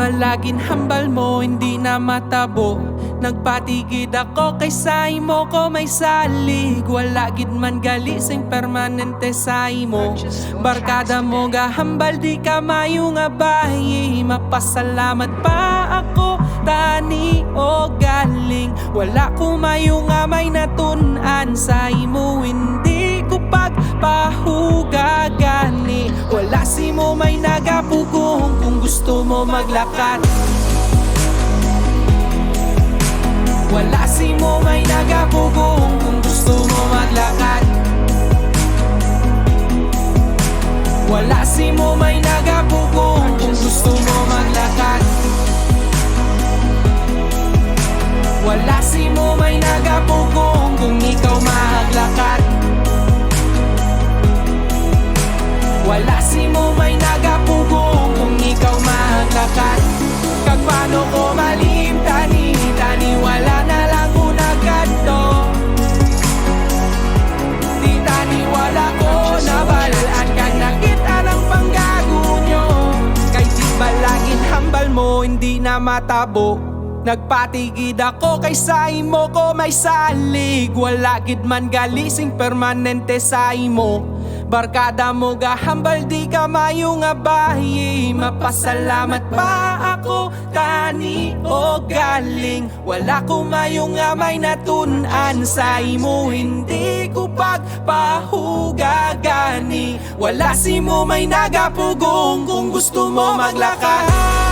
balagin hambal mo hindi na matabo. Nagpatigid ako kay say mo ko may salig. Wala gid man gali sing permanente sa imo Barkada mo gahambal di ka mayo nga bayi. Mapasalamat pa ako tani o galing. Wala ko mayo nga may natunan sa imo mo maglakad. Wala si mo may nagapugong kung gusto mo maglakad. Wala si mo may nagapugong kung gusto mo maglakad. Wala si mo may nagapugong kung ikaw maglakad. Wala si mo may nagapugong maglakad Kag paano ko malim tani wala na lang unagad to Di tani wala ko nabalaan Kag nakita ng panggago nyo. Kay di balagin hambal mo hindi na matabo. Nagpatigid ako kay sa imo ko may salig. Wala gid man galising permanente sa imo Barkada mo gahambal di ka mayo nga bayi Mapasalamat pa ako tani o galing? Wala ko mayo nga may natunan. Sa imo Hindi ko pagpahuga gani Wala si mo may nagapugong kung gusto mo maglakad